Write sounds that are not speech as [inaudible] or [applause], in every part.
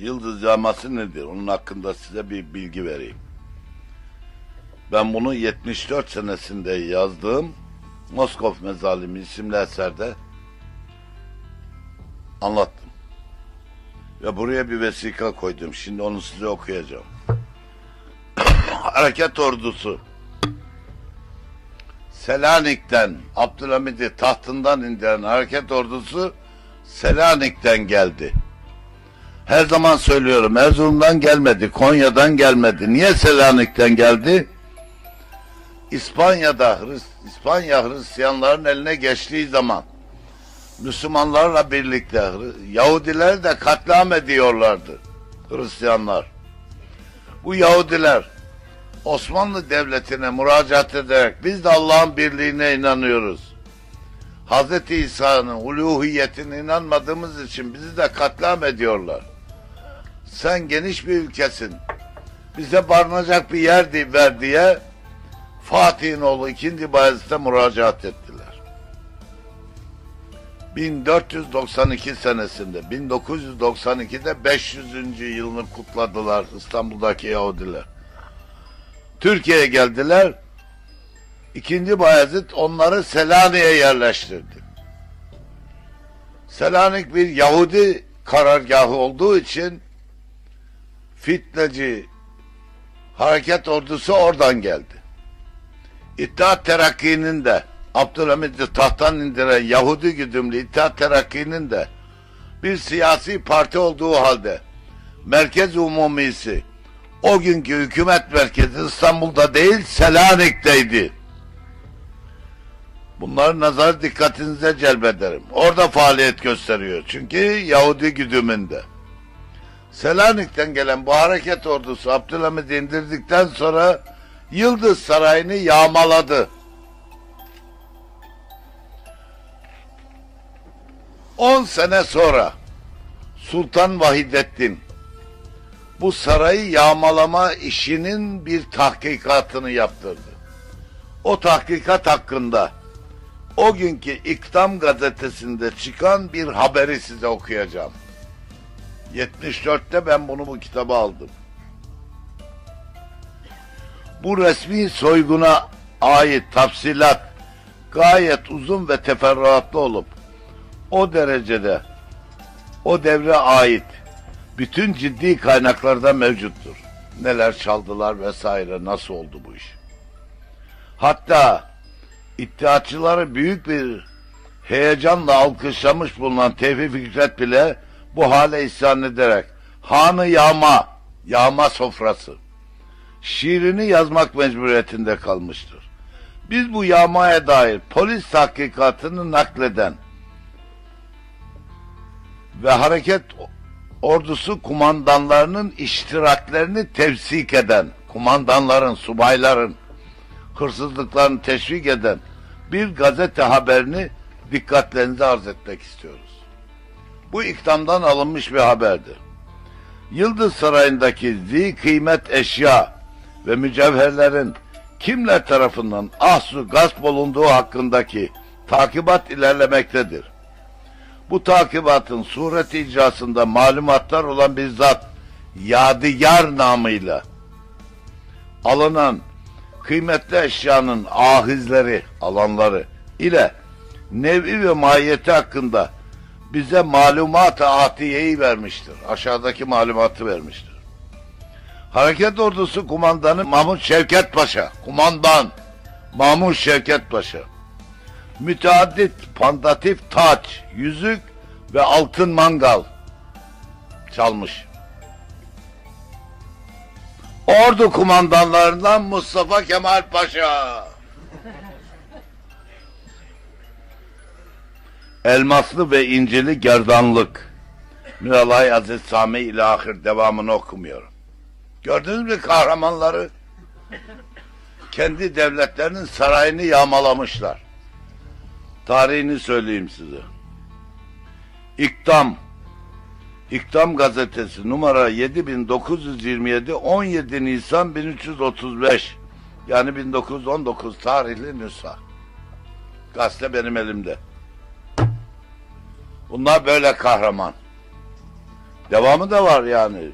Yıldız yağması nedir? Onun hakkında size bir bilgi vereyim. Ben bunu 74 senesinde yazdığım Moskov Mezalimi isimli eserde anlattım. Ve buraya bir vesika koydum. Şimdi onu size okuyacağım. [coughs] Hareket ordusu Selanik'ten Abdülhamid'i tahtından indiren hareket ordusu Selanik'ten geldi. Her zaman söylüyorum Erzurum'dan gelmedi, Konya'dan gelmedi. Niye Selanik'ten geldi? İspanya'da Hris- İspanya Hristiyanların eline geçtiği zaman Müslümanlarla birlikte Yahudileri de katliam ediyorlardı Hristiyanlar. Bu Yahudiler Osmanlı Devleti'ne müracaat ederek biz de Allah'ın birliğine inanıyoruz. Hz. İsa'nın uluhiyetine inanmadığımız için bizi de katliam ediyorlar. Sen geniş bir ülkesin. Bize barınacak bir yer ver diye Fatih'in oğlu 2. Bayezid'e müracaat ettiler. 1492 senesinde 1992'de 500. yılını kutladılar İstanbul'daki Yahudiler. Türkiye'ye geldiler. İkinci Bayezid onları Selanik'e yerleştirdi. Selanik bir Yahudi karargahı olduğu için fitneci hareket ordusu oradan geldi. İttihat Terakki'nin de Abdülhamid'i tahttan indiren Yahudi güdümlü İttihat Terakki'nin de bir siyasi parti olduğu halde Merkez Umumisi o günkü hükümet merkezi İstanbul'da değil Selanik'teydi. Bunları nazar dikkatinize celbederim. Orada faaliyet gösteriyor. Çünkü Yahudi güdümünde. Selanik'ten gelen bu hareket ordusu Abdülhamid'i indirdikten sonra Yıldız Sarayı'nı yağmaladı. 10 sene sonra Sultan Vahidettin bu sarayı yağmalama işinin bir tahkikatını yaptırdı. O tahkikat hakkında o günkü İktam gazetesinde çıkan bir haberi size okuyacağım. 74'te ben bunu bu kitaba aldım. Bu resmi soyguna ait tafsilat gayet uzun ve teferruatlı olup o derecede o devre ait bütün ciddi kaynaklarda mevcuttur. Neler çaldılar vesaire nasıl oldu bu iş. Hatta İttihatçıları büyük bir heyecanla alkışlamış bulunan Tevfik Fikret bile bu hale isyan ederek hanı yağma, yağma sofrası şiirini yazmak mecburiyetinde kalmıştır. Biz bu yağmaya dair polis tahkikatını nakleden ve hareket ordusu kumandanlarının iştiraklerini tevsik eden, kumandanların, subayların hırsızlıklarını teşvik eden bir gazete haberini dikkatlerinize arz etmek istiyoruz. Bu iktamdan alınmış bir haberdir. Yıldız Sarayı'ndaki zi kıymet eşya ve mücevherlerin kimler tarafından ahsu gasp olunduğu hakkındaki takibat ilerlemektedir. Bu takibatın sureti icrasında malumatlar olan bir zat Yadigar namıyla alınan kıymetli eşyanın ahizleri, alanları ile nevi ve mahiyeti hakkında bize malumat-ı atiyeyi vermiştir. Aşağıdaki malumatı vermiştir. Hareket ordusu kumandanı Mahmut Şevket Paşa, kumandan Mahmut Şevket Paşa. Müteaddit pandatif taç, yüzük ve altın mangal çalmış. Ordu kumandanlarından Mustafa Kemal Paşa. Elmaslı ve incili gerdanlık. Miralay Aziz Sami ile devamını okumuyorum. Gördünüz mü kahramanları? Kendi devletlerinin sarayını yağmalamışlar. Tarihini söyleyeyim size. İktam İktam gazetesi numara 7927 17 Nisan 1335 yani 1919 tarihli nüsha. Gazete benim elimde. Bunlar böyle kahraman. Devamı da var yani.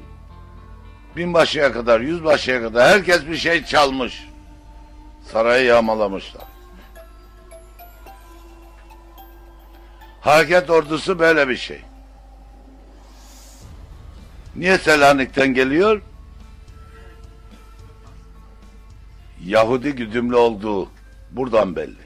Binbaşıya kadar, yüzbaşıya kadar herkes bir şey çalmış. Sarayı yağmalamışlar. Hareket ordusu böyle bir şey. Niye Selanik'ten geliyor? Yahudi güdümlü olduğu buradan belli.